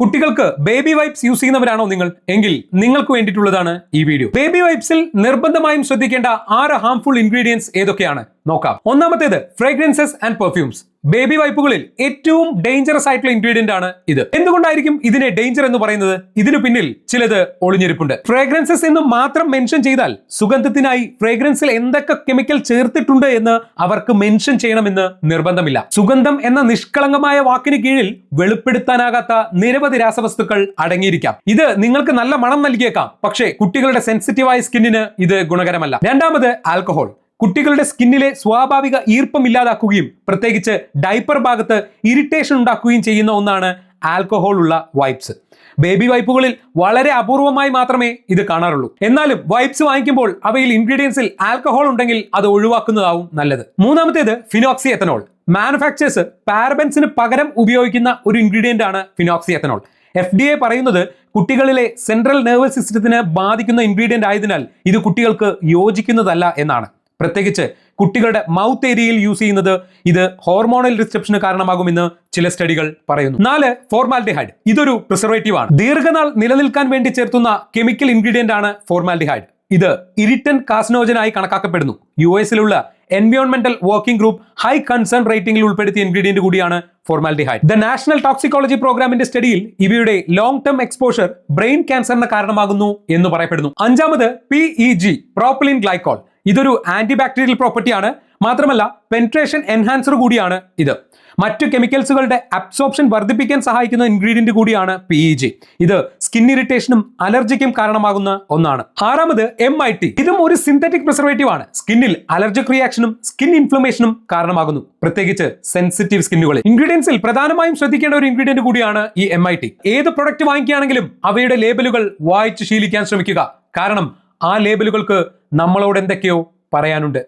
കുട്ടികൾക്ക് baby wipes use ചെയ്യുന്നവരാണോ നിങ്ങൾ? എങ്കിൽ നിങ്ങൾക്ക് വേണ്ടിയിട്ടുള്ളതാണ് ഈ വീഡിയോ ബേബി വൈപ്സിൽ നിർബന്ധമായും ശ്രദ്ധിക്കേണ്ട ആറ് ഹാംഫുൾ ഇൻഗ്രീഡിയൻസ് ഏതൊക്കെയാണ്? നോക്കാം. ഒന്നാമത്തേത് ഫ്രേഗ്രൻസസ് ആൻഡ് പെർഫ്യൂംസ് ബേബി വൈപ്പുകളിൽ ഏറ്റവും ഡേഞ്ചറസ് ആയിട്ടുള്ള ഇൻഗ്രീഡിയന്റ് ആണ് ഇത്. എന്തുകൊണ്ടായിരിക്കും ഇതിനെ ഡേഞ്ചർ എന്ന് പറയുന്നത്? ഇതിനു പിന്നിൽ ചിലത് ഒളിഞ്ഞിരിപ്പുണ്ട്. ഫ്രേഗ്രൻസസ് എന്ന് മാത്രം മെൻഷൻ ചെയ്താൽ സുഗന്ധത്തിനായി ഫ്രേഗ്രൻസിൽ എന്തൊക്കെ കെമിക്കൽ ചേർത്തിട്ടുണ്ട് എന്ന് അവർക്ക് മെൻഷൻ ചെയ്യണമെന്ന് നിർബന്ധമില്ല. സുഗന്ധം എന്ന നിഷ്കളങ്കമായ വാക്കിന് കീഴിൽ വെളിപ്പെടുത്താനാകാത്ത നിരവധി രാസവസ്തുക്കൾ അടങ്ങിയിരിക്കാം. ഇത് നിങ്ങൾക്ക് നല്ല മണം നൽകിയേക്കാം. പക്ഷേ കുട്ടികളുടെ സെൻസിറ്റീവായ സ്കിന്നിന് ഇത് ഗുണകരമല്ല. രണ്ടാമത് ആൽക്കഹോൾ കുട്ടികളുടെ സ്കിന്നിലെ സ്വാഭാവിക ഈർപ്പം ഇല്ലാതാക്കുകയും പ്രത്യേകിച്ച് ഡൈപ്പർ ഭാഗത്ത് ഇറിറ്റേഷൻ ഉണ്ടാക്കുകയും ചെയ്യുന്ന ഒന്നാണ് ആൽക്കഹോൾ ഉള്ള വൈപ്സ്. ബേബി വൈപ്പുകളിൽ വളരെ അപൂർവമായി മാത്രമേ ഇത് കാണാറുള്ളൂ. എന്നാലും വൈപ്സ് വാങ്ങിക്കുമ്പോൾ അവയിൽ ഇൻഗ്രീഡിയൻസിൽ ആൽക്കഹോൾ ഉണ്ടെങ്കിൽ അത് ഒഴിവാക്കുന്നതാവും നല്ലത്. മൂന്നാമത്തേത് ഫിനോക്സി എത്തനോൾ മാനുഫാക്ചേഴ്സ് പാരബൻസിന് പകരം ഉപയോഗിക്കുന്ന ഒരു ഇൻഗ്രീഡിയന്റ് ആണ് phenoxy ethanol F D A പറയുന്നത് കുട്ടികളിലെ സെൻട്രൽ നെർവസ് സിസ്റ്റത്തിന് ബാധിക്കുന്ന ഇൻഗ്രീഡിയന്റ് ആയതിനാൽ ഇത് കുട്ടികൾക്ക് യോജിക്കുന്നതല്ല എന്നാണ്. പ്രത്യേകിച്ച് കുട്ടികളുടെ മൗത്ത് ഏരിയയിൽ യൂസ് ചെയ്യുന്നത് ഇത് ഹോർമോണൽ റിസപ്ഷന് കാരണമാകുമെന്ന് ചില സ്റ്റഡികൾ പറയുന്നു. നാല് ഫോർമാൽഡിഹൈഡ് ഇതൊരു പ്രിസർവേറ്റീവ് ആണ്. ദീർഘനാൾ നിലനിൽക്കാൻ വേണ്ടി ചേർത്തുന്ന കെമിക്കൽ ഇൻഗ്രീഡിയന്റ് ആണ് ഫോർമാൽഡിഹൈഡ് ഇത് ഇരിറ്റൻ കാസ്നോജനായി കണക്കാക്കപ്പെടുന്നു. യു എസിലുള്ള എൻവയോൺമെന്റൽ വർക്കിംഗ് ഗ്രൂപ്പ് ഹൈ കൺസേൺ റേറ്റിംഗിൽ ഉൾപ്പെടുത്തിയ ഇൻഗ്രീഡിയന്റ് കൂടിയാണ് ഫോർമാൽഡിഹൈഡ് ദ നാഷണൽ ടോക്സിക്കോളജി പ്രോഗ്രാമിന്റെ സ്റ്റഡിയിൽ ഇവയുടെ ലോങ് ടേം എക്സ്പോഷർ ബ്രെയിൻ ക്യാൻസറിന് കാരണമാകുന്നു എന്ന് പറയപ്പെടുന്നു. അഞ്ചാമത് P E G propylene glycol ഇതൊരു ആന്റി ബാക്ടീരിയൽ പ്രോപ്പർട്ടിയാണ് മാത്രമല്ല പെൻട്രേഷൻ എൻഹാൻസർ കൂടിയാണ് ഇത്. മറ്റു കെമിക്കൽസുകളുടെ അബ്സോർപ്ഷൻ വർദ്ധിപ്പിക്കാൻ സഹായിക്കുന്ന ഇൻഗ്രീഡിയന്റ് കൂടിയാണ് പി ഇ ജി ഇത് സ്കിൻ ഇറിറ്റേഷനും അലർജിക്കും കാരണമാകുന്ന ഒന്നാണ്. ആറാമത് എം ഐ ടി ഇതും ഒരു സിന്തറ്റിക് പ്രിസർവേറ്റീവ് ആണ്. സ്കിന്നിൽ അലർജിക് റിയാക്ഷനും സ്കിൻ ഇൻഫ്ലമേഷനും കാരണമാകുന്നു. പ്രത്യേകിച്ച് സെൻസിറ്റീവ് സ്കിന്നുകളിൽ ഇൻഗ്രീഡിയൻസിൽ പ്രധാനമായും ശ്രദ്ധിക്കേണ്ട ഒരു ഇൻഗ്രീഡിയന്റ് കൂടിയാണ് ഈ എം ഐ ടി ഏത് പ്രൊഡക്റ്റ് വാങ്ങിക്കുകയാണെങ്കിലും അവയുടെ ലേബലുകൾ വായിച്ച് ശീലിക്കാൻ ശ്രമിക്കുക. കാരണം ആ ലേബലുകൾക്ക് നമ്മളോട് എന്തൊക്കെയോ പറയാനുണ്ട്.